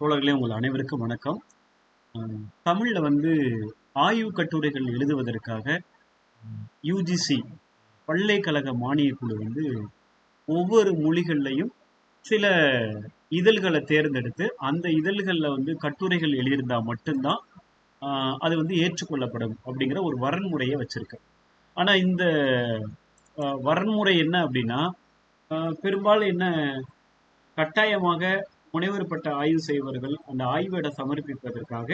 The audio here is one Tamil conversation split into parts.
தோழர்களே உங்கள் அனைவருக்கும் வணக்கம். தமிழில் வந்து ஆய்வு கட்டுரைகள் எழுதுவதற்காக யூஜிசி பல்கலைக்கழக மானியக் குழு வந்து ஒவ்வொரு மொழிகள்லையும் சில இதழ்களை தேர்ந்தெடுத்து அந்த இதழ்களில் வந்து கட்டுரைகள் எழுதியிருந்தால் மட்டும்தான் அது வந்து ஏற்றுக்கொள்ளப்படும் அப்படிங்கிற ஒரு வரன்முறையை வச்சுருக்கு. ஆனால் இந்த வரன்முறை என்ன அப்படின்னா பெரும்பாலும் என்ன கட்டாயமாக முனைவர் பட்ட ஆய்வு செய்பவர்கள் அந்த ஆய்வேடை சமர்ப்பிப்பதற்காக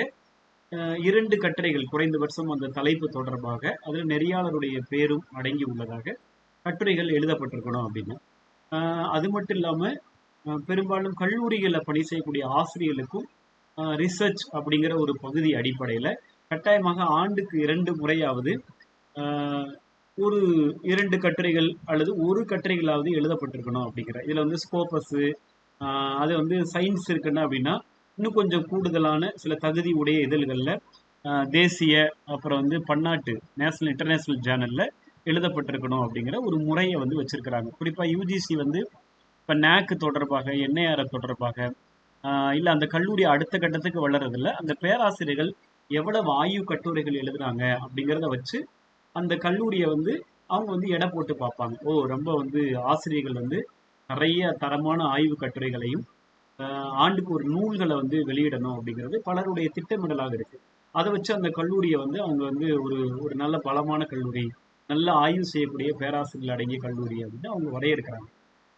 இரண்டு கட்டுரைகள் குறைந்தபட்சம் அந்த தலைப்பு தொடர்பாக அதில் நெறியாளருடைய பேரும் அடங்கி உள்ளதாக கட்டுரைகள் எழுதப்பட்டிருக்கணும் அப்படின்னு. அது மட்டும் இல்லாமல் பெரும்பாலும் கல்லூரிகளில் பணி செய்யக்கூடிய ஆசிரியர்களுக்கும் ரிசர்ச் அப்படிங்கிற ஒரு பகுதி அடிப்படையில் கட்டாயமாக ஆண்டுக்கு இரண்டு முறையாவது ஒரு இரண்டு கட்டுரைகள் அல்லது ஒரு கட்டுரைகளாவது எழுதப்பட்டிருக்கணும் அப்படிங்கிற. இதில் வந்து ஸ்கோப்பஸு அது வந்து சயின்ஸ் இருக்குன்னா அப்படின்னா இன்னும் கொஞ்சம் கூடுதலான சில தகுதி உடைய இதழ்களில் தேசிய அப்புறம் வந்து பன்னாட்டு நேஷனல் இன்டர்நேஷ்னல் ஜேர்னலில் எழுதப்பட்டிருக்கணும் அப்படிங்கிற ஒரு முறையை வந்து வச்சுருக்கிறாங்க. குறிப்பாக யூஜிசி வந்து இப்போ நேக்கு தொடர்பாக என்ஐஆர் தொடர்பாக இல்லை அந்த கல்லூரி அடுத்த கட்டத்துக்கு வளர்றதில்ல அந்த பேராசிரியர்கள் எவ்வளவு ஆய்வு கட்டுரைகள் எழுதுறாங்க அப்படிங்கிறத வச்சு அந்த கல்லூரியை வந்து அவங்க வந்து எடை போட்டு பார்ப்பாங்க. ஓ ரொம்ப வந்து ஆசிரியர்கள் வந்து நிறைய தரமான ஆய்வு கட்டுரைகளையும் ஆண்டுக்கு ஒரு நூல்களை வந்து வெளியிடணும் அப்படிங்கிறது பலருடைய திட்டமிடலாக இருக்கு. அதை வச்சு அந்த கல்லூரியை வந்து அவங்க வந்து ஒரு ஒரு நல்ல பலமான கல்லூரி நல்ல ஆய்வு செய்யக்கூடிய பேராசிரியர்கள் அடங்கிய கல்லூரி அப்படின்னு அவங்க வரையறுக்கிறாங்க.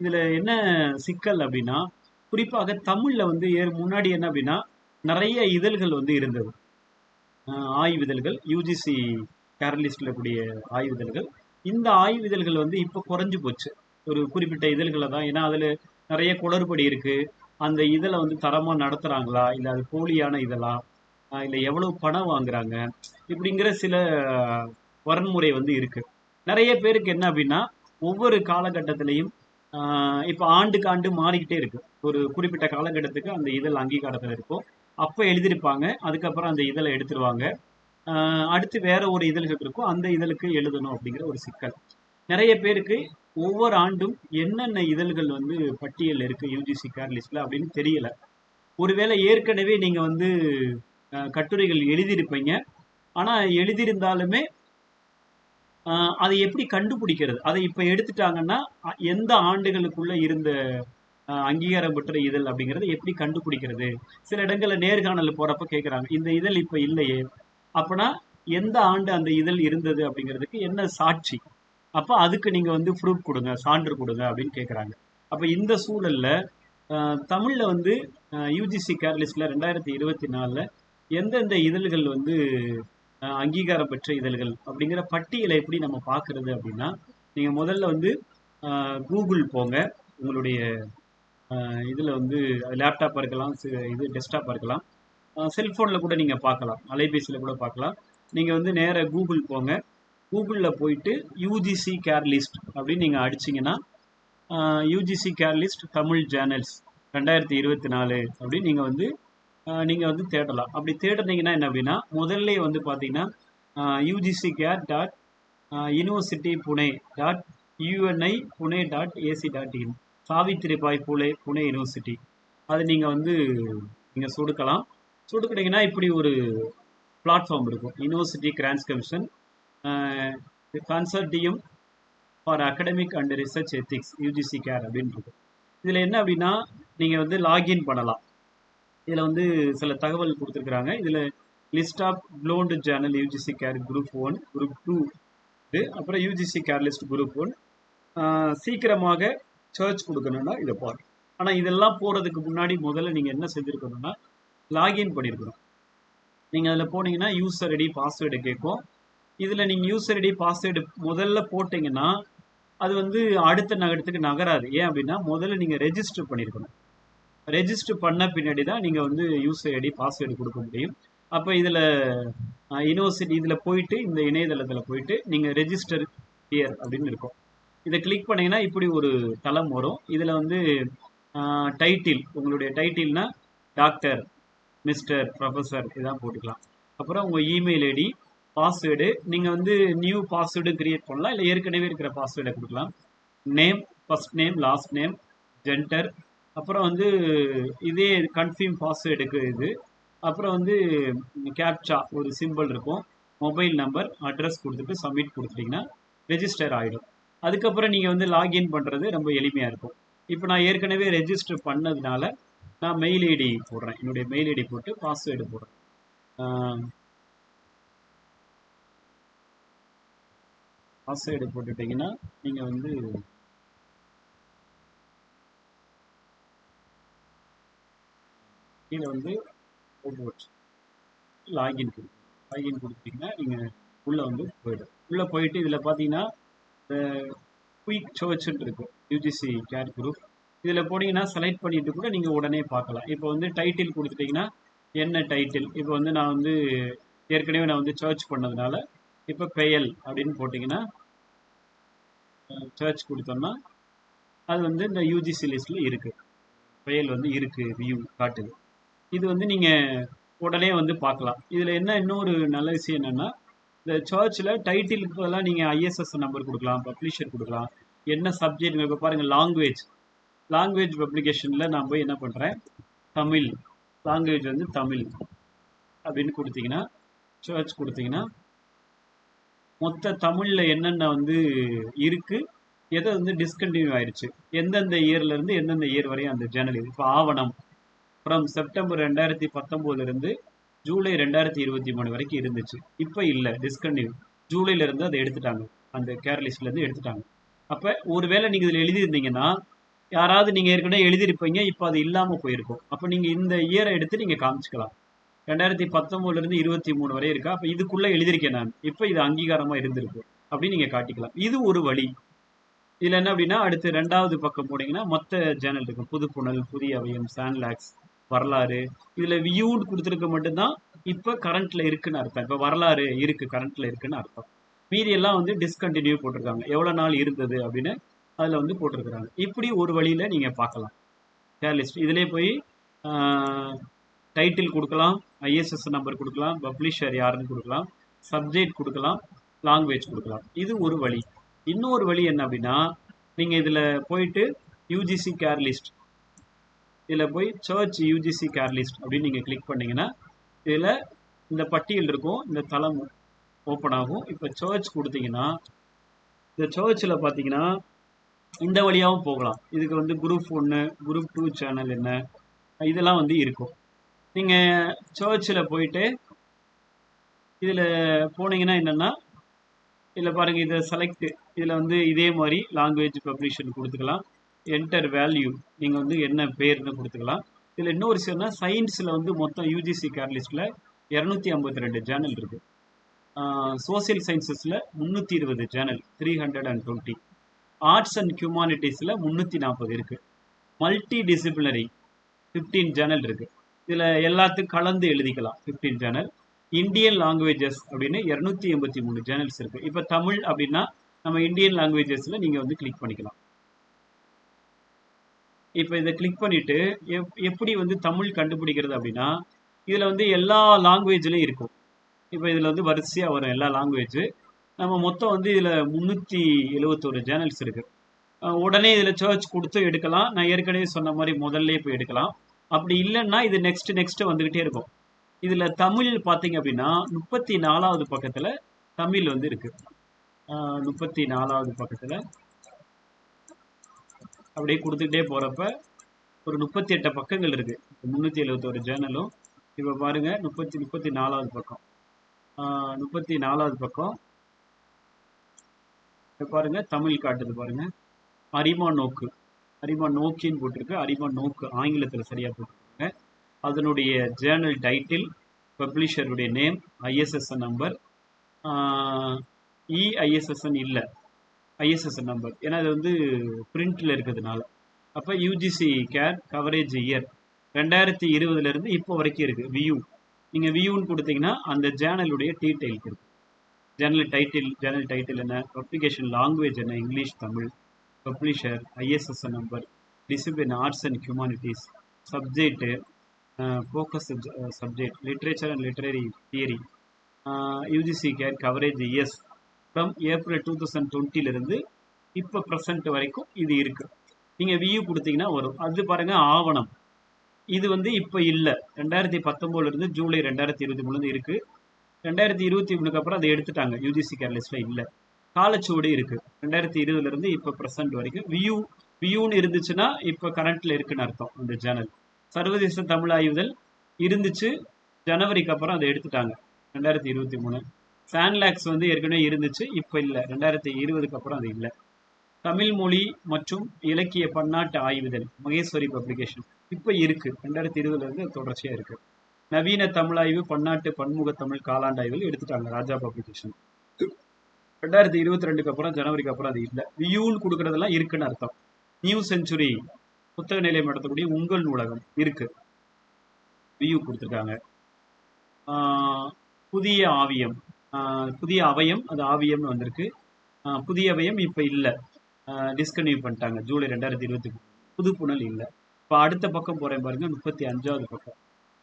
இதுல என்ன சிக்கல் அப்படின்னா குறிப்பாக தமிழ்ல வந்து ஏ- முன்னாடி என்ன அப்படின்னா நிறைய இதழ்கள் வந்து இருந்தது. ஆஹ் ஆய்வு இதழ்கள் யூஜிசி கேரலிஸ்ட்ல கூடிய ஆய்வு இதழ்கள் இந்த ஆய்வு இதழ்கள் வந்து இப்போ குறைஞ்சு போச்சு. ஒரு குறிப்பிட்ட இதழ்களை தான். ஏன்னா அதில் நிறைய குளறுபடி இருக்குது அந்த இதழை வந்து தரமாக நடத்துகிறாங்களா இல்லை அது போலியான இதழா? இல்லை எவ்வளோ பணம் வாங்குறாங்க? இப்படிங்கிற சில வரன்முறை வந்து இருக்குது நிறைய பேருக்கு என்ன அப்படின்னா ஒவ்வொரு காலகட்டத்திலையும் இப்போ ஆண்டுக்கு ஆண்டு மாறிக்கிட்டே இருக்கு. ஒரு குறிப்பிட்ட காலகட்டத்துக்கு அந்த இதழ் அங்கீகாரத்தில் இருக்கும். அப்போ எழுதியிருப்பாங்க. அதுக்கப்புறம் அந்த இதழை எடுத்துருவாங்க. அடுத்து வேற ஒரு இதழ்கள் இருக்கும். அந்த இதழுக்கு எழுதணும் அப்படிங்கிற ஒரு சிக்கல். நிறைய பேருக்கு ஒவ்வொரு ஆண்டும் என்னென்ன இதழ்கள் வந்து பட்டியல் இருக்கு யூஜிசி கேர் அப்படின்னு தெரியல. ஒருவேளை ஏற்கனவே நீங்க வந்து கட்டுரைகள் எழுதியிருப்பீங்க. ஆனால் எழுதியிருந்தாலுமே அதை எப்படி கண்டுபிடிக்கிறது? அதை இப்போ எடுத்துட்டாங்கன்னா எந்த ஆண்டுகளுக்குள்ள இருந்த அங்கீகாரம் பெற்ற இதழ் அப்படிங்கிறத எப்படி கண்டுபிடிக்கிறது? சில இடங்களில் நேர்காணல் போகிறப்ப கேட்குறாங்க இந்த இதழ் இப்போ இல்லையே. அப்போனா எந்த ஆண்டு அந்த இதழ் இருந்தது அப்படிங்கிறதுக்கு என்ன சாட்சி? அப்போ அதுக்கு நீங்கள் வந்து ப்ரூஃப் கொடுங்க சான்று கொடுங்க அப்படின்னு கேட்குறாங்க அப்போ இந்த சூழலில் தமிழில் வந்து யூஜிசி கேர்லிஸ்டில் ரெண்டாயிரத்தி இருபத்தி நாலில் எந்தெந்த இதழ்கள் வந்து அங்கீகாரம் பெற்ற இதழ்கள் அப்படிங்கிற பட்டியலை எப்படி நம்ம பார்க்குறது அப்படின்னா நீங்கள் முதல்ல வந்து கூகுள் போங்க. உங்களுடைய இதில் வந்து லேப்டாப்பாக இருக்கலாம் இது டெஸ்க்டாப்பாக இருக்கலாம். செல்ஃபோனில் கூட நீங்கள் பார்க்கலாம். அலைபேசியில் கூட பார்க்கலாம். நீங்கள் வந்து நேராக கூகுள் போங்க. கூகுளில் போயிட்டு யூஜிசி கேர் லிஸ்ட் அப்படின்னு நீங்கள் அடிச்சிங்கன்னா UGC care list Tamil journals ரெண்டாயிரத்தி இருபத்தி நாலு அப்படின்னு நீங்கள் வந்து நீங்கள் வந்து தேடலாம். அப்படி தேடுனீங்கன்னா என்ன அப்படின்னா முதல்ல வந்து பார்த்தீங்கன்னா UGC care dot university Pune dot uni Pune dot AC dot in Savitribai Phule Pune university அது நீங்கள் வந்து நீங்கள் சொடுக்கலாம். சொடுக்கிட்டீங்கன்னா இப்படி ஒரு பிளாட்ஃபார்ம் இருக்கும். University grants commission consortium for academic and research ethics UGC care அப்படின்னு இருக்கும் இதில் என்ன அப்படின்னா நீங்கள் வந்து லாகின் பண்ணலாம். இதில் வந்து சில தகவல் கொடுத்துருக்குறாங்க. இதில் list of cloned journal UGC care group one group two இது அப்புறம் UGC care list group one சீக்கிரமாக சர்ச் கொடுக்கணும்னா இதை பாரு ஆனால் இதெல்லாம் போகிறதுக்கு முன்னாடி முதல்ல நீங்கள் என்ன செஞ்சுருக்கணும்னா லாகின் பண்ணியிருக்கணும் நீங்கள் அதில் போனீங்கன்னா யூசர் ஐடி பாஸ்வேர்டு கேட்கும். இதில் நீங்கள் யூசர் ஐடி பாஸ்வேர்டு முதல்ல போட்டிங்கன்னா அது வந்து அடுத்த நகரத்துக்கு நகராது. ஏன் அப்படின்னா முதல்ல நீங்கள் ரெஜிஸ்டர் பண்ணியிருக்கணும் ரெஜிஸ்டர் பண்ண பின்னாடி தான் நீங்கள் வந்து யூசர் ஐடி பாஸ்வேர்டு கொடுக்க முடியும். அப்போ இதில் யூனிவர்சிட்டி இதில் போயிட்டு இந்த இணையதளத்தில் போயிட்டு நீங்கள் ரெஜிஸ்டர் இயர் அப்படின்னு இருக்கும். இதை கிளிக் பண்ணீங்கன்னா இப்படி ஒரு தளம் வரும். இதில் வந்து டைட்டில் உங்களுடைய டைட்டில்னா டாக்டர் மிஸ்டர் ப்ரொஃபஸர் இதான் போட்டுக்கலாம். அப்புறம் உங்கள் இமெயில் ஐடி பாஸ்வேர்டு நீங்கள் வந்து நியூ பாஸ்வேர்டு கிரியேட் பண்ணலாம் இல்லை ஏற்கனவே இருக்கிற பாஸ்வேர்டை கொடுக்கலாம். Name first name last name gender அப்புறம் வந்து இதே கன்ஃபியூம் பாஸ்வேர்டுக்கு இது. அப்புறம் வந்து கேப்சா ஒரு சிம்பிள் இருக்கும். மொபைல் நம்பர் அட்ரஸ் கொடுத்துட்டு சப்மிட் கொடுத்துட்டிங்கன்னா ரெஜிஸ்டர் ஆகிடும் அதுக்கப்புறம் நீங்கள் வந்து லாகின் பண்ணுறது ரொம்ப எளிமையாக இருக்கும். இப்போ நான் ஏற்கனவே ரெஜிஸ்டர் பண்ணதுனால நான் மெயில் ஐடி போடுறேன். என்னுடைய மெயில் ஐடி போட்டு பாஸ்வேர்டு போடுறேன். பாஸ்வேர்டு போட்டுட்டிங்கன்னா நீங்கள் வந்து கீழே வந்து போட்டு லாகின் கொடுக்கும் லாகின் கொடுத்தீங்கன்னா நீங்கள் உள்ளே வந்து போயிடும். உள்ளே போயிட்டு இதில் பார்த்தீங்கன்னா குயிக் சர்ச்னு இருக்கும் யூஜிசி கேர் குரூப் இதில் போனீங்கன்னா செலக்ட் பண்ணிட்டு கூட நீங்கள் உடனே பார்க்கலாம். இப்போ வந்து டைட்டில் கொடுத்துட்டிங்கன்னா என்ன டைட்டில் இப்போ வந்து நான் வந்து ஏற்கனவே நான் வந்து சர்ச் பண்ணதுனால இப்போ பெயல் அப்படின்னு போட்டிங்கன்னா சர்ச் கொடுத்தோம்னா அது வந்து இந்த யூஜிசி லிஸ்ட்டில் இருக்குது பெயல் வந்து இருக்குது வியூ காட்டுது. இது வந்து நீங்கள் உடனே வந்து பார்க்கலாம். இதில் என்ன இன்னொரு நல்ல விஷயம் என்னென்னா இந்த சர்ச்சில் டைட்டிலுக்கு பதிலாக நீங்கள் ஐஎஸ்எஸ் நம்பர் கொடுக்கலாம் பப்ளிஷர் கொடுக்கலாம். என்ன சப்ஜெக்ட் இப்போ பாருங்கள் லாங்குவேஜ் லாங்குவேஜ் பப்ளிகேஷனில் நான் போய் என்ன பண்ணுறேன் தமிழ். லாங்குவேஜ் வந்து தமிழ் அப்படின்னு கொடுத்தீங்கன்னா சர்ச் கொடுத்தீங்கன்னா மொத்த தமிழில் என்னென்ன வந்து இருக்குது எதை வந்து டிஸ்கண்டினியூ ஆயிடுச்சு எந்தெந்த இயர்லேருந்து எந்தெந்த இயர் வரையும் அந்த ஜேர்னல் இது இப்போ ஆவணம் ஃப்ரம் செப்டம்பர் ரெண்டாயிரத்தி பத்தொம்போதுலேருந்து ஜூலை ரெண்டாயிரத்தி இருபத்தி மூணு வரைக்கும் இருந்துச்சு. இப்போ இல்லை டிஸ்கண்டினியூ ஜூலையிலேருந்து அதை எடுத்துட்டாங்க. அந்த கேர்லிஸ்ட்லேருந்து எடுத்துட்டாங்க. அப்போ ஒருவேளை நீங்கள் இதில் எழுதியிருந்தீங்கன்னா யாராவது நீங்கள் ஏற்கனவே எழுதியிருப்பீங்க இப்போ அது இல்லாமல் போயிருக்கும். அப்போ நீங்கள் இந்த இயரை எடுத்து நீங்கள் காமிச்சிக்கலாம். ரெண்டாயிரத்தி பத்தொம்போதுலேருந்து இருபத்தி மூணு வரை இருக்கா? அப்போ இதுக்குள்ளே எழுதியிருக்கேன் நான். இப்போ இது அங்கீகாரமாக இருந்திருக்கு. அப்படின்னு நீங்கள் காட்டிக்கலாம். இது ஒரு வழி. இதில் என்ன அப்படின்னா அடுத்து ரெண்டாவது பக்கம் போனீங்கன்னா மொத்த சேனல் இருக்கும் புதுப்புணல் புதிய அவயம் சான்லாக்ஸ் வரலாறு. இதில் வியூட் கொடுத்துருக்க மட்டும்தான் இப்போ கரண்ட்டில் இருக்குன்னு அர்த்தம். இப்போ வரலாறு இருக்குது கரண்ட்டில் இருக்குன்னு அர்த்தம். மீதி எல்லாம் வந்து டிஸ்கண்டினியூ போட்டிருக்காங்க. எவ்வளோ நாள் இருந்தது அப்படின்னு அதில் வந்து போட்டிருக்கிறாங்க. இப்படி ஒரு வழியில் நீங்கள் பார்க்கலாம். கேர்லிஸ்ட் இதுலேயே இதிலே போய் டைட்டில் கொடுக்கலாம் ஐஎஸ்எஸ் நம்பர் கொடுக்கலாம் பப்ளிஷர் யாருன்னு கொடுக்கலாம் சப்ஜெக்ட் கொடுக்கலாம் லாங்குவேஜ் கொடுக்கலாம். இது ஒரு வழி. இன்னொரு வழி என்ன அப்படின்னா நீங்கள் இதில் போயிட்டு யூஜிசி கேர் லிஸ்ட் இதில் போய் சர்ச் யூஜிசி கேர் லிஸ்ட் அப்படின்னு நீங்கள் கிளிக் பண்ணிங்கன்னா இதில் இந்த பட்டியல் இருக்கும் இந்த தளம் ஓப்பன் ஆகும். இப்போ சர்ச் கொடுத்தீங்கன்னா இந்த சர்ச்சில் பார்த்தீங்கன்னா இந்த வழியாகவும் போகலாம். இதுக்கு வந்து குரூப் ஒன்று குரூப் டூ சேனல் என்ன இதெல்லாம் வந்து இருக்கும். நீங்கள் சர்ச்சில் போயிட்டு இதில் போனீங்கன்னா என்னென்னா இதில் பாருங்கள் இதை செலக்ட் இதில் வந்து இதே மாதிரி லாங்குவேஜ் பப்ளிஷன் கொடுத்துக்கலாம். என்டர் வேல்யூ நீங்கள் வந்து என்ன பேர்னு கொடுத்துக்கலாம். இதில் இன்னொரு விஷயம்னா சயின்ஸில் வந்து மொத்தம் யூஜிசி கேர் லிஸ்ட்டில் இரநூத்தி ஐம்பத்தி ரெண்டு ஜேர்னல் இருக்குது சோசியல் சயின்சஸில் முந்நூற்றி இருபது journal three hundred and twenty arts and ஹியூமானிட்டிஸில் முந்நூற்றி நாற்பது இருக்குது மல்டி டிசிப்ளினரி ஃபிஃப்டீன் ஜேர்னல் இருக்குது இதில் எல்லாத்தையும் கலந்து எழுதிக்கலாம். ஃபிஃப்டீன் சேனல் இந்தியன் லாங்குவேஜஸ் அப்படின்னு இரநூத்தி எண்பத்தி மூணு சேனல்ஸ் இருக்குது இப்போ தமிழ் அப்படின்னா நம்ம இந்தியன் லாங்குவேஜஸில் நீங்கள் வந்து கிளிக் பண்ணிக்கலாம். இப்போ இதை கிளிக் பண்ணிவிட்டு எப் எப்படி வந்து தமிழ் கண்டுபிடிக்கிறது அப்படின்னா இதில் வந்து எல்லா லாங்குவேஜ்லையும் இருக்கும். இப்போ இதில் வந்து வரிசையாக வரும் எல்லா லாங்குவேஜ் நம்ம மொத்தம் வந்து இதில் முந்நூற்றி எழுவத்தோரு சேனல்ஸ் இருக்குது உடனே இதில் சர்ச் கொடுத்து எடுக்கலாம். நான் ஏற்கனவே சொன்ன மாதிரி முதல்ல போய் எடுக்கலாம். அப்படி இல்லைன்னா இது நெக்ஸ்ட் நெக்ஸ்ட் வந்துக்கிட்டே இருக்கும். இதில் தமிழ் பார்த்தீங்க அப்படின்னா முப்பத்தி நாலாவது பக்கத்தில் தமிழ் வந்து இருக்குது முப்பத்தி நாலாவது பக்கத்தில் அப்படியே கொடுத்துக்கிட்டே போகிறப்ப ஒரு முப்பத்தி எட்டு பக்கங்கள் இருக்குது முந்நூற்றி எழுபத்தோரு ஜேர்னலும் இப்போ பாருங்க முப்பத்தி முப்பத்தி நாலாவது பக்கம். முப்பத்தி நாலாவது பக்கம். இப்போ பாருங்கள் தமிழ் காட்டுது பாருங்கள் அரிமா நோக்கு. அரிமா நோக்கின்னு போட்டிருக்கு. அரிமா நோக்கு ஆங்கிலத்தில் சரியாக போட்டிருக்காங்க அதனுடைய ஜேர்னல் டைட்டில் பப்ளிஷருடைய நேம் ஐஎஸ்எஸ்என் நம்பர் இஐஎஸ்எஸ்என் இல்லை. ஐஎஸ்எஸ்என் நம்பர் ஏன்னா அது வந்து பிரிண்டில் இருக்கிறதுனால. அப்போ யூஜிசி கேர் கவரேஜ் இயர் ரெண்டாயிரத்தி இருபதுலேருந்து இப்போ வரைக்கும் இருக்குது வியூ நீங்கள் வியூன்னு கொடுத்தீங்கன்னா அந்த ஜேர்னலுடைய டீட்டெயில் இருக்குது ஜேர்னல் டைட்டில் ஜேர்னல் டைட்டில் என்ன? பப்ளிகேஷன் லாங்குவேஜ் என்ன? English Tamil publisher ISSN number discipline arts and humanities subject focus subject literature and literary theory UGC care coverage yes from April two thousand டுவெண்ட்டிலிருந்து இப்போ ப்ரெசண்ட் வரைக்கும் இது இருக்குது நீங்கள் வியூ கொடுத்தீங்கன்னா வரும். அது பாருங்கள் ஆவணம். இது வந்து இப்போ இல்லை. ரெண்டாயிரத்தி பத்தொம்போதுலேருந்து ஜூலை ரெண்டாயிரத்தி இருபத்தி மூணுலேருந்து இருக்குது ரெண்டாயிரத்தி இருபத்தி மூணுக்கு அப்புறம் அதை எடுத்துட்டாங்க. யூஜிசி கேர்லிஸ்டில் இல்லை. காலச்சுவடு இருக்குது ரெண்டாயிரத்தி இருபதுலேருந்து இப்போ ப்ரெசன்ட் வரைக்கும். வியூ வியூன்னு இருந்துச்சுன்னா இப்போ கரண்ட்டில் இருக்குன்னு அர்த்தம் அந்த சேனல் சர்வதேச தமிழ் ஆய்வுதல் இருந்துச்சு. ஜனவரிக்கு அப்புறம் அதை எடுத்துட்டாங்க ரெண்டாயிரத்தி இருபத்தி மூணு. சான்லாக்ஸ் வந்து ஏற்கனவே இருந்துச்சு இப்போ இல்லை. ரெண்டாயிரத்தி இருபதுக்கு அப்புறம் அது இல்லை. தமிழ் மொழி மற்றும் இலக்கிய பன்னாட்டு ஆய்வுதல் மகேஸ்வரி பப்ளிகேஷன் இப்போ இருக்கு. ரெண்டாயிரத்தி இருபதுல இருந்து அது இருக்கு. நவீன தமிழாய்வு பன்னாட்டு பன்முக தமிழ் காலாண்டாய்வுகள் எடுத்துட்டாங்க ராஜா பப்ளிகேஷன் ரெண்டாயிரத்தி இருபத்தி ரெண்டுக்கு அப்புறம் ஜனவரிக்கு அப்புறம் அது இல்லை. வியூன்னு கொடுக்கறதெல்லாம் இருக்குன்னு அர்த்தம். நியூ செஞ்சுரி புத்தக நிலையம் நடத்தக்கூடிய உங்கள் நூலகம் இருக்கு. வியூ கொடுத்துருக்காங்க. புதிய ஆவியம். புதிய அவயம் அது ஆவியம்னு வந்திருக்கு. புதிய அவயம் இப்போ இல்லை. டிஸ்கன்டினியூ பண்ணிட்டாங்க. ஜூலை ரெண்டாயிரத்தி இருபத்தி புதுப்புணல் புது புனல் இல்லை. இப்போ அடுத்த பக்கம் போகிறேன் பாருங்கள் முப்பத்தி அஞ்சாவது பக்கம்.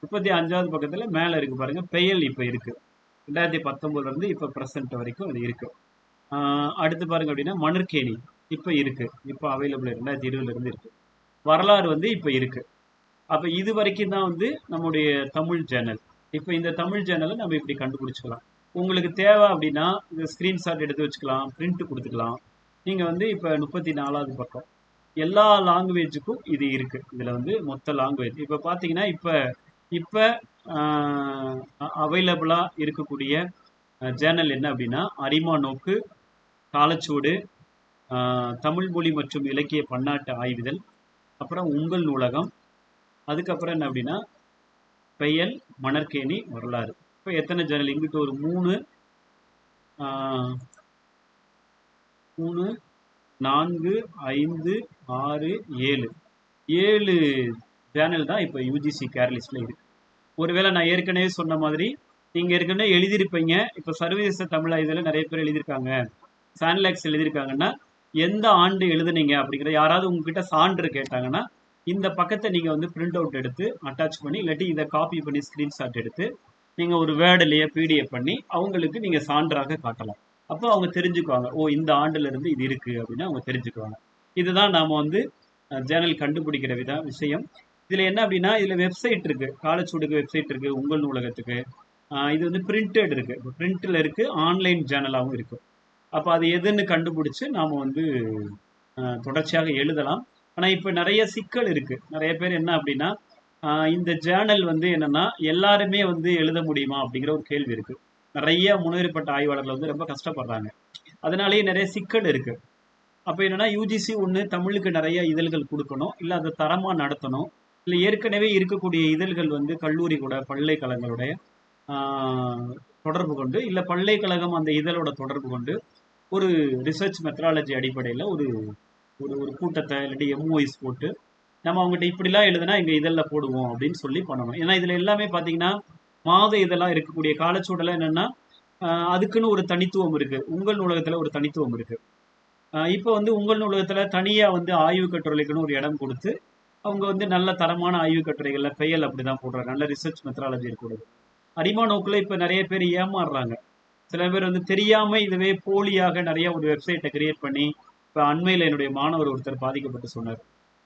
முப்பத்தி அஞ்சாவது பக்கத்தில் மேலே இருக்கு பாருங்கள் பெயல் இப்போ இருக்குது ரெண்டாயிரத்தி பத்தொம்போதுலேருந்து இப்போ ப்ரெசன்ட் வரைக்கும் அது இருக்குது அடுத்து பாருங்க அப்படின்னா மணற்கேணி இப்போ இருக்கு. இப்போ அவைலபிள் ரெண்டாயிரத்தி இருபதுலேருந்து இருக்கு. வரலாறு வந்து இப்போ இருக்கு. அப்போ இது வரைக்கும் தான் வந்து நம்முடைய தமிழ் சேனல் இப்போ இந்த தமிழ் சேனலை நம்ம இப்படி கண்டுபிடிச்சிக்கலாம். உங்களுக்கு தேவை அப்படின்னா இந்த ஸ்க்ரீன்ஷாட் எடுத்து வச்சுக்கலாம் பிரிண்ட் கொடுத்துக்கலாம். நீங்கள் வந்து இப்போ முப்பத்தி நாலாவது பக்கம். எல்லா லாங்குவேஜுக்கும் இது இருக்குது இதில் வந்து மொத்த லாங்குவேஜ் இப்போ பார்த்தீங்கன்னா இப்போ இப்போ அவைலபிளாக இருக்கக்கூடிய ஜேர்னல் என்ன அப்படின்னா அரிமா நோக்கு காலச்சுவடு தமிழ் மொழி மற்றும் இலக்கிய பன்னாட்டு ஆய்வுதல் அப்புறம் உங்கள் நூலகம் அதுக்கப்புறம் என்ன அப்படின்னா பெயல் மணற்கேணி வரலாறு. இப்போ எத்தனை ஜேர்னல்? இங்கிட்ட ஒரு மூணு மூணு நான்கு ஐந்து ஆறு ஏழு. ஏழு ஜேர்னல் தான் இப்போ யூஜிசி கேர்லிஸ்டில் இருக்கு. ஒருவேளை நான் ஏற்கனவே சொன்ன மாதிரி நீங்கள் ஏற்கனவே எழுதியிருப்பீங்க. இப்போ சர்வதேச தமிழ் இதில் நிறைய பேர் எழுதியிருக்காங்க. சான்லாக்ஸ் எழுதியிருக்காங்கன்னா எந்த ஆண்டு எழுதுனீங்க அப்படிங்கிற யாராவது உங்ககிட்ட சான்று கேட்டாங்கன்னா இந்த பக்கத்தை நீங்கள் வந்து பிரிண்ட் அவுட் எடுத்து அட்டாச் பண்ணி இல்லாட்டி இதை காப்பி பண்ணி ஸ்க்ரீன்ஷாட் எடுத்து நீங்கள் ஒரு வேர்டுலேயே பிடிஎஃப் பண்ணி அவங்களுக்கு நீங்கள் சான்றாக காட்டலாம். அப்போ அவங்க தெரிஞ்சுக்குவாங்க ஓ இந்த ஆண்டுல இருந்து இது இருக்குது அப்படின்னு அவங்க தெரிஞ்சுக்குவாங்க. இதுதான் நாம் வந்து ஜேர்னல் கண்டுபிடிக்கிற வித விஷயம். இதில் என்ன அப்படின்னா இதில் வெப்சைட் இருக்குது காலச்சூடுக்கு வெப்சைட் இருக்குது உங்கள் நூலகத்துக்கு. இது வந்து பிரிண்டட் இருக்குது இப்போ பிரிண்டில் இருக்குது ஆன்லைன் ஜேர்னலாகவும் இருக்குது அப்போ அது எதுன்னு கண்டுபிடிச்சு நாம் வந்து தொடர்ச்சியாக எழுதலாம். ஆனால் இப்போ நிறைய சிக்கல் இருக்குது நிறைய பேர் என்ன அப்படின்னா இந்த ஜேர்னல் வந்து என்னென்னா எல்லாருமே வந்து எழுத முடியுமா அப்படிங்கிற ஒரு கேள்வி இருக்குது நிறைய முன்னேறிப்பட்ட ஆய்வாளர்கள் வந்து ரொம்ப கஷ்டப்படுறாங்க. அதனாலேயே நிறைய சிக்கல் இருக்குது அப்போ என்னென்னா யூஜிசி ஒன்று தமிழுக்கு நிறைய இதழ்கள் கொடுக்கணும். இல்லை அதை தரமாக நடத்தணும். இல்லை ஏற்கனவே இருக்கக்கூடிய இதழ்கள் வந்து கல்லூரி கூட பல்கலைக்கழகங்களுடைய தொடர்பு கொண்டு இல்லை பல்கலைக்கழகம் அந்த இதழோட தொடர்பு கொண்டு ஒரு ரிசர்ச் மெத்தடாலஜி அடிப்படையில் ஒரு ஒரு ஒரு கூட்டத்தை இல்லாட்டி எம்ஓஎஸ் போட்டு நம்ம அவங்ககிட்ட இப்படிலாம் எழுதுனா எங்கள் இதெல்லாம் போடுவோம் அப்படின்னு சொல்லி பண்ணணும். ஏன்னா இதில் எல்லாமே பார்த்தீங்கன்னா மாத இதெல்லாம் இருக்கக்கூடிய காலச்சூடலாம் என்னென்னா அதுக்குன்னு ஒரு தனித்துவம் இருக்குது உங்கள் நூலகத்தில் ஒரு தனித்துவம் இருக்குது இப்போ வந்து உங்கள் நூலகத்தில் தனியாக வந்து ஆய்வு கட்டுரைக்குன்னு ஒரு இடம் கொடுத்து அவங்க வந்து நல்ல தரமான ஆய்வு கட்டுரைகளில் பெயல் அப்படிதான் போடுறாங்க. நல்ல ரிசர்ச் மெத்தடாலஜி இருக்கக்கூடாது. அரிமா நோக்கில் இப்போ நிறைய பேர் ஏமாறுறாங்க. சில பேர் வந்து தெரியாம இதுவே போலியாக நிறைய ஒரு வெப்சைட்டை கிரியேட் பண்ணி இப்ப அண்மையில என்னுடைய மாணவர் ஒருத்தர் பாதிக்கப்பட்டு சொன்னார்.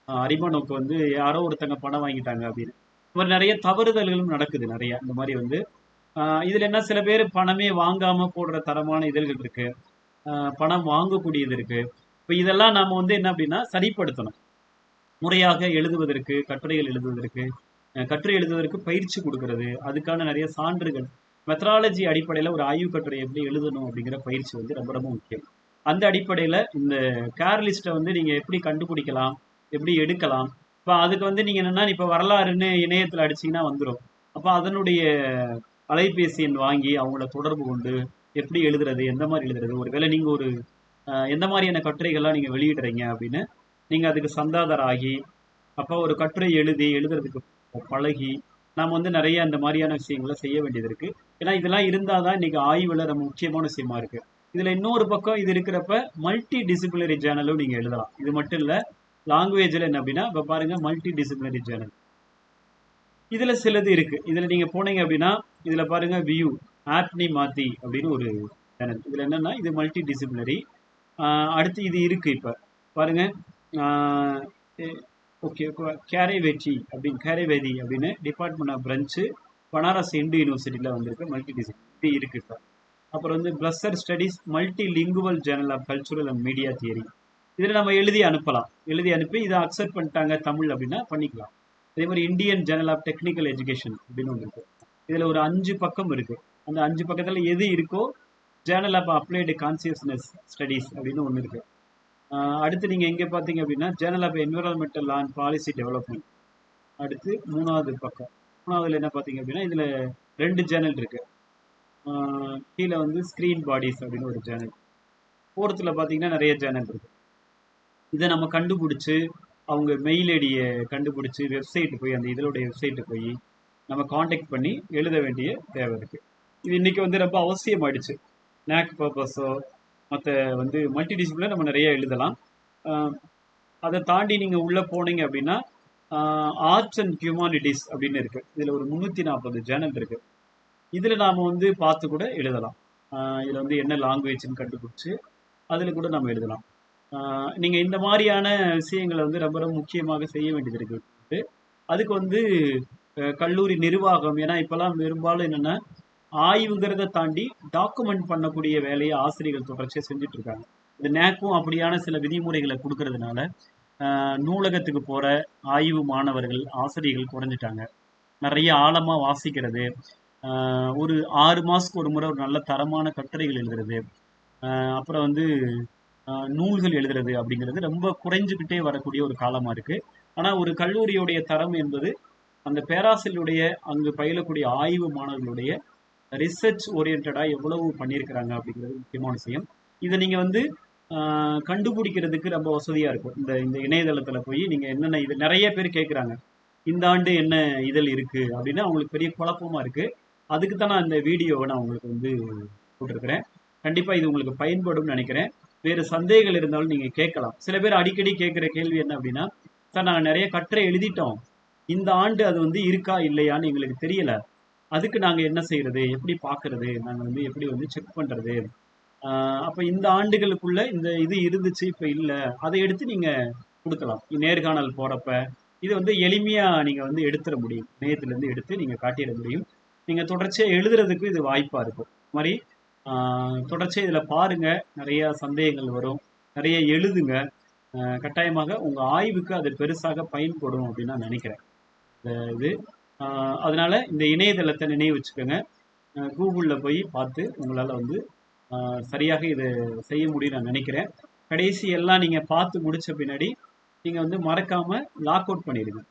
அரிமனுக்கு நோக்கு வந்து யாரோ ஒருத்தங்க பணம் வாங்கிட்டாங்க அப்படின்னு. இந்த மாதிரி நிறைய தவறுதல்களும் நடக்குது நிறைய. இந்த மாதிரி வந்து இதில் இதுல என்ன சில பேர் பணமே வாங்காம போடுற தரமான இதழ்கள் இருக்கு. பணம் வாங்கக்கூடியது இருக்கு. இப்போ இதெல்லாம் நாம வந்து என்ன அப்படின்னா சரிப்படுத்தணும். முறையாக எழுதுவதற்கு கட்டுரைகள் எழுதுவதற்கு கட்டுரை எழுதுவதற்கு பயிற்சி கொடுக்கறது. அதுக்கான நிறைய சான்றுகள். மெத்தடாலஜி அடிப்படையில் ஒரு ஆய்வு கட்டுரை எப்படி எழுதணும் அப்படிங்கிற பயிற்சி வந்து ரொம்ப ரொம்ப முக்கியம். அந்த அடிப்படையில் இந்த கேர் லிஸ்ட்டை வந்து நீங்கள் எப்படி கண்டுபிடிக்கலாம் எப்படி எடுக்கலாம் இப்போ அதுக்கு வந்து நீங்கள் என்னென்னா இப்போ வரலாறுன்னு இணையத்தில் அடிச்சீங்கன்னா வந்துடும் அப்போ அதனுடைய அலைபேசி எண் வாங்கி அவங்கள தொடர்பு கொண்டு எப்படி எழுதுறது எந்த மாதிரி எழுதுறது ஒருவேளை நீங்கள் ஒரு எந்த மாதிரியான கட்டுரைகள்லாம் நீங்கள் வெளியிடுறீங்க அப்படின்னு நீங்கள் அதுக்கு சந்தாதராகி அப்போ ஒரு கட்டுரை எழுதி எழுதுறதுக்கு பழகி நாம் வந்து நிறைய அந்த மாதிரியான விஷயங்களை செய்ய வேண்டியது இருக்கு ஏன்னா இதெல்லாம் இருந்தால் தான் இன்னைக்கு ஆய்வில் ரொம்ப முக்கியமான விஷயமா இருக்கு. இதில் இன்னொரு பக்கம் இது இருக்கிறப்ப மல்டி டிசிப்ளினரி ஜேர்னலும் நீங்கள் எழுதலாம். இது மட்டும் இல்லை லாங்குவேஜில் என்ன அப்படின்னா இப்போ பாருங்கள் மல்டி டிசிப்ளினரி ஜேர்னல் இதில் சிலது இருக்கு. இதில் நீங்கள் போனீங்க அப்படின்னா இதில் பாருங்க வியூ ஆப்னி மாத்தி அப்படின்னு ஒரு சேனல் இதில் என்னென்னா இது மல்டி டிசிப்ளினரி அடுத்து இது இருக்கு இப்போ. பாருங்க ஓகே கேரேவேட்டி அப்படின்னு கேரேவேதி அப்படின்னு department of French Banaras Hindu யூனிவர்சிட்டியில் வந்திருக்கு மல்டி டிசிப்ளின் இருக்கு இருக்குது சார் அப்புறம் வந்து pleasure studies multi lingual journal of cultural and media theory இதில் நம்ம எழுதி அனுப்பலாம். எழுதி அனுப்பி இதை அக்செப்ட் பண்ணிட்டாங்க தமிழ் அப்படின்னா பண்ணிக்கலாம். அதே மாதிரி Indian journal of technical education அப்படின்னு ஒன்று இருக்குது இதில் ஒரு அஞ்சு பக்கம் இருக்குது அந்த அஞ்சு பக்கத்தில் எது இருக்கோ journal of applied consciousness studies அப்படின்னு ஒன்று இருக்குது அடுத்து நீங்கள் எங்கே பார்த்தீங்க அப்படின்னா journal of environmental and policy development அடுத்து மூணாவது பக்கம். மூணாவதுல என்ன பார்த்தீங்க அப்படின்னா இதில் ரெண்டு ஜேர்னல் இருக்குது கீழே வந்து ஸ்க்ரீன் பாடிஸ் அப்படின்னு ஒரு ஜேர்னல் ஃபோர்த்தில் பார்த்தீங்கன்னா நிறைய சேனல் இருக்குது இதை நம்ம கண்டுபிடிச்சி அவங்க மெயில் ஐடியை கண்டுபிடிச்சி வெப்சைட்டு போய் அந்த இதனுடைய வெப்சைட்டு போய் நம்ம காண்டாக்ட் பண்ணி எழுத வேண்டிய தேவை இருக்குது இது இன்றைக்கி வந்து ரொம்ப அவசியமாயிடுச்சு. நேக் பர்பஸோ மற்ற வந்து மல்டி டிசிப்ளின் நம்ம நிறைய எழுதலாம். அதை தாண்டி நீங்கள் உள்ளே போனீங்க அப்படின்னா ஆர்ட்ஸ் அண்ட் ஹியூமானிட்டிஸ் அப்படின்னு இருக்குது இதில் ஒரு முந்நூற்றி நாற்பது ஜேர்னல் இருக்குது இதில் நாம் வந்து பார்த்து கூட எழுதலாம். இதில் வந்து என்ன லாங்குவேஜ்னு கண்டுபிடிச்சி அதில் கூட நம்ம எழுதலாம். நீங்கள் இந்த மாதிரியான விஷயங்களை வந்து ரொம்ப ரொம்ப முக்கியமாக செய்ய வேண்டியது இருக்குது அதுக்கு வந்து கல்லூரி நிர்வாகம். ஏன்னா இப்போல்லாம் பெரும்பாலும் என்னென்னா ஆய்வுங்கிறத தாண்டி டாக்குமெண்ட் பண்ணக்கூடிய வேலையை ஆசிரியர்கள் தொடர்ச்சியாக செஞ்சுட்டு இருக்காங்க இந்த நேக்கும் அப்படியான சில விதிமுறைகளை கொடுக்கறதுனால நூலகத்துக்கு போகிற ஆய்வு மாணவர்கள் ஆசிரியர்கள் குறைஞ்சிட்டாங்க. நிறைய ஆழமாக வாசிக்கிறது ஒரு ஆறு மாதத்துக்கு ஒரு முறை ஒரு நல்ல தரமான கட்டுரைகள் எழுதுறது அப்புறம் வந்து நூல்கள் எழுதுறது அப்படிங்கிறது ரொம்ப குறைஞ்சுக்கிட்டே வரக்கூடிய ஒரு காலமாக இருக்குது ஆனால் ஒரு கல்லூரியுடைய தரம் என்பது அந்த பேராசிரியருடைய அங்கு பயிலக்கூடிய ஆய்வு மாணவர்களுடைய ரிசர்ச் ஓரியன்டாக எவ்வளவு பண்ணியிருக்கிறாங்க அப்படிங்கிறது முக்கியமான விஷயம். இதை நீங்கள் வந்து கண்டுபிடிக்கிறதுக்கு ரொம்ப வசதியாக இருக்கும். இந்த இந்த இணையதளத்தில் போய் நீங்கள் என்னென்ன இது நிறைய பேர் கேட்குறாங்க இந்த ஆண்டு என்ன இதழ் இருக்குது அப்படின்னு அவங்களுக்கு பெரிய குழப்பமாக இருக்குது அதுக்கு தான் நான் இந்த வீடியோவை நான் உங்களுக்கு வந்து போட்டிருக்கிறேன். கண்டிப்பாக இது உங்களுக்கு பயன்படும் நினைக்கிறேன். வேறு சந்தேகங்கள் இருந்தாலும் நீங்கள் கேட்கலாம். சில பேர் அடிக்கடி கேட்குற கேள்வி என்ன அப்படின்னா சார் நாங்கள் நிறைய கட்டுரை எழுதிட்டோம். இந்த ஆண்டு அது வந்து இருக்கா இல்லையான்னு எங்களுக்கு தெரியலை. அதுக்கு நாங்கள் என்ன செய்கிறது எப்படி பார்க்கறது நாங்கள் வந்து எப்படி வந்து செக் பண்ணுறது அப்போ இந்த ஆண்டுகளுக்குள்ள இந்த இது இருந்துச்சு இப்போ இல்லை. அதை எடுத்து நீங்கள் கொடுக்கலாம். நேர்காணல் போகிறப்ப இது வந்து எளிமையாக நீங்கள் வந்து எடுத்துட முடியும். இணையத்துலேருந்து எடுத்து நீங்கள் காட்டிட முடியும். நீங்கள் தொடர்ச்சியாக எழுதுறதுக்கு இது வாய்ப்பாக இருக்கும். மாதிரி தொடர்ச்சியாக இதில் பாருங்கள் நிறையா சந்தேகங்கள் வரும். நிறைய எழுதுங்க. கட்டாயமாக உங்கள் ஆய்வுக்கு அது பெருசாக பயன்படும் அப்படின்னு நான் நினைக்கிறேன். இது அதனால் இந்த இணையதளத்தை நினைவு வச்சுக்கோங்க. கூகுளில் போய் பார்த்து உங்களால் வந்து சரியாக இதை செய்ய முடியும் நான் நினைக்கிறேன். கடைசி எல்லாம் நீங்கள் பார்த்து முடித்த பின்னாடி நீங்கள் வந்து மறக்காமல் லாக் அவுட் பண்ணிடுங்க.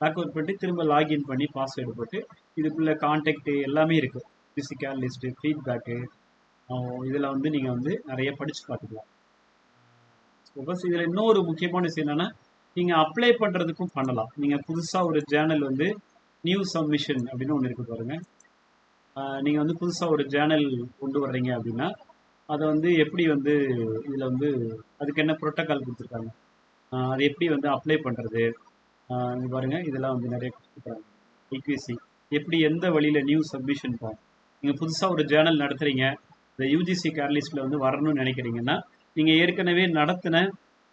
லாக் அவுட் பண்ணிட்டு திரும்ப லாகின் பண்ணி பாஸ்வேர்டு போட்டு இதுக்குள்ளே கான்டாக்டு எல்லாமே இருக்குது ஃபிசிக்கல் லிஸ்ட்டு ஃபீட்பேக்கு இதில் வந்து நீங்கள் வந்து நிறைய படித்து பார்த்துக்கலாம். சப்போஸ் இதில் இன்னொரு முக்கியமான விஷயம் என்னென்னா நீங்கள் அப்ளை பண்ணுறதுக்கும் பண்ணலாம். நீங்கள் புதுசாக ஒரு ஜேர்னல் வந்து நியூ சப்மிஷன் அப்படின்னு ஒன்று இருக்குது பாருங்கள் நீங்கள் வந்து புதுசாக ஒரு ஜேர்னல் கொண்டு வர்றீங்க அப்படின்னா அதை வந்து எப்படி வந்து இதில் வந்து அதுக்கு என்ன ப்ரோட்டோக்கால் கொடுத்துருக்காங்க? அதை எப்படி வந்து அப்ளை பண்ணுறது பாருங்கள் இதெல்லாம் வந்து நிறைய கொடுத்துருக்காங்க ஐக்யூசி எப்படி எந்த வழியில் நியூ சப்மிஷன் போகும் நீங்கள் புதுசாக ஒரு ஜேர்னல் நடத்துகிறீங்க இந்த யூஜிசி கேர்லிஸ்ட்டில் வந்து வரணும்னு நினைக்கிறீங்கன்னா நீங்கள் ஏற்கனவே நடத்தின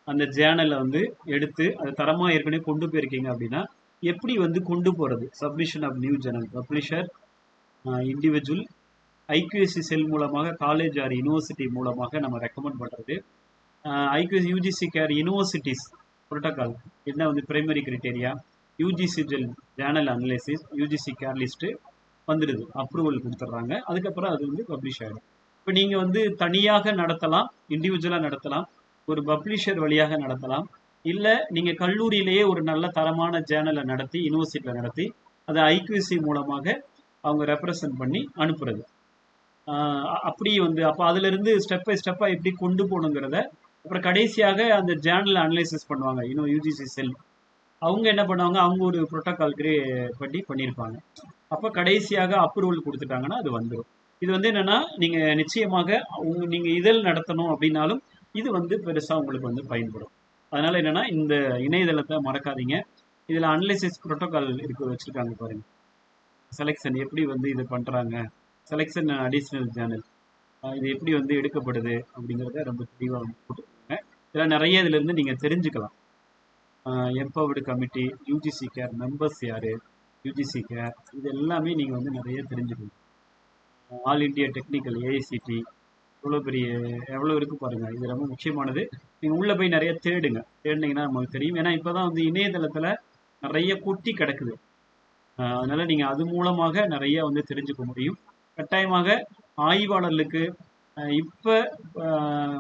அந்த ஜேர்னலை வந்து எடுத்து அதை தரமாக ஏற்கனவே கொண்டு போயிருக்கீங்க அப்படின்னா எப்படி வந்து கொண்டு போகிறது submission of new journal publisher individual IQSC cell மூலமாக காலேஜ் ஆர் யூனிவர்சிட்டி மூலமாக நம்ம ரெக்கமெண்ட் பண்ணுறது IQS UGC care universities protocol என்ன வந்து primary criteria UGC gel journal analysis UGC care list வந்துடுது அப்ரூவல் கொடுத்துட்றாங்க. அதுக்கப்புறம் அது வந்து பப்ளிஷ் ஆகிடும் இப்போ நீங்கள் வந்து தனியாக நடத்தலாம் இண்டிவிஜுவலாக நடத்தலாம் ஒரு பப்ளிஷர் வழியாக நடத்தலாம் இல்லை நீங்கள் கல்லூரியிலேயே ஒரு நல்ல தரமான ஜேர்னலை நடத்தி யூனிவர்சிட்டியில் நடத்தி அதை ஐக்யூசி மூலமாக அவங்க ரெப்ரசன்ட் பண்ணி அனுப்புறது. அப்படி வந்து அப்போ அதுலேருந்து ஸ்டெப் பை ஸ்டெப்பாக எப்படி கொண்டு போகணுங்கிறத அப்புறம் கடைசியாக அந்த ஜேர்னல் அனலைசிஸ் பண்ணுவாங்க. இன்னும் யூஜிசி செல் அவங்க என்ன பண்ணுவாங்க? அவங்க ஒரு ப்ரோட்டோக்கால் கிரே பண்ணி பண்ணியிருப்பாங்க அப்போ கடைசியாக அப்ரூவல் கொடுத்துட்டாங்கன்னா அது வந்துடும் இது வந்து என்னென்னா நீங்கள் நிச்சயமாக உங்க நீங்கள் இதழ் நடத்தணும் அப்படின்னாலும் இது வந்து பெருசாக உங்களுக்கு வந்து பயன்படும். அதனால் என்னென்னா இந்த இணையதளத்தை மறக்காதீங்க. இதில் அனலிசிஸ் ப்ரோட்டோக்கால் இருக்கு வச்சுருக்காங்க பாருங்கள் செலெக்ஷன் எப்படி வந்து இது பண்ணுறாங்க செலெக்ஷன் அடிஷ்னல் சேனல் இது எப்படி வந்து எடுக்கப்படுது அப்படிங்கிறத ரொம்ப தெளிவாக போட்டுருக்காங்க இதெல்லாம் நிறைய இதுலேருந்து நீங்கள் தெரிஞ்சுக்கலாம். Empowered committee UGC care members யார் யூஜிசி கேர் இது எல்லாமே நீங்கள் வந்து நிறைய தெரிஞ்சுக்கணும். ஆல் இண்டியா டெக்னிக்கல் ஏஐசிடி எவ்வளோ பெரிய எவ்வளோ இருக்குது பாருங்கள் இது ரொம்ப முக்கியமானது. நீங்கள் உள்ளே போய் நிறைய தேடுங்க. தேடினீங்கன்னா நமக்கு தெரியும். ஏன்னா இப்போ தான் வந்து இணையதளத்தில் நிறைய கொட்டி கிடக்குது. அதனால் நீங்கள் அது மூலமாக நிறைய வந்து தெரிஞ்சுக்க முடியும். கட்டாயமாக ஆய்வாளர்களுக்கு இப்போ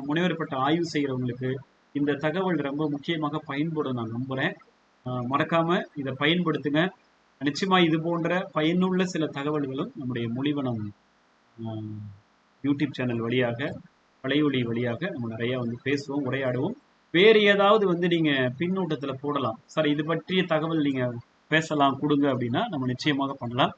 முனைவர் பட்ட ஆய்வு செய்கிறவங்களுக்கு இந்த தகவல் ரொம்ப முக்கியமாக பயன்படும் நான் நம்புகிறேன் மறக்காமல் இதை பயன்படுத்துங்க. நிச்சயமாக இது போன்ற பயனுள்ள சில தகவல்களும் நம்முடைய மொழிவனம் யூடியூப் சேனல் வழியாக வலையொலி வழியாக நம்ம நிறையா வந்து பேசுவோம் உரையாடுவோம். வேறு ஏதாவது வந்து நீங்கள் பின்னூட்டத்தில் போடலாம். சார் இது பற்றிய தகவல் நீங்கள் பேசலாம் கொடுங்க அப்படின்னா நம்ம நிச்சயமாக பண்ணலாம்.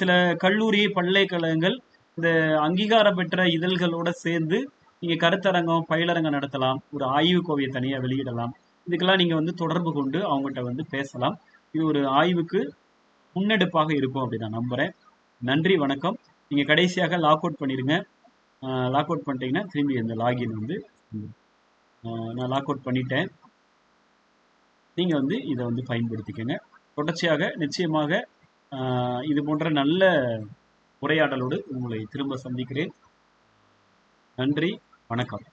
சில கல்லூரி பல்கலைக்கழகங்கள் இந்த அங்கீகாரம் பெற்ற இதழ்களோட சேர்ந்து நீங்கள் கருத்தரங்கம் பயிலரங்கம் நடத்தலாம் ஒரு ஆய்வு கோவையை தனியாக வெளியிடலாம். இதுக்கெல்லாம் நீங்கள் வந்து தொடர்பு கொண்டு அவங்ககிட்ட வந்து பேசலாம். இது ஒரு ஆய்வுக்கு முன்னெடுப்பாக இருக்கும் அப்படி நான் நம்புகிறேன் நன்றி வணக்கம். நீங்கள் கடைசியாக லாக் அவுட் பண்ணிடுங்க. லாக் அவுட் பண்ணிட்டீங்கன்னா திரும்பி இந்த லாகின் வந்து நான் லாக் அவுட் பண்ணிட்டேன். நீங்கள் வந்து இதை வந்து பயன்படுத்திக்கங்க. தொடர்ச்சியாக நிச்சயமாக இது போன்ற நல்ல உரையாடலோடு உங்களை திரும்ப சந்திக்கிறேன். நன்றி வணக்கம்.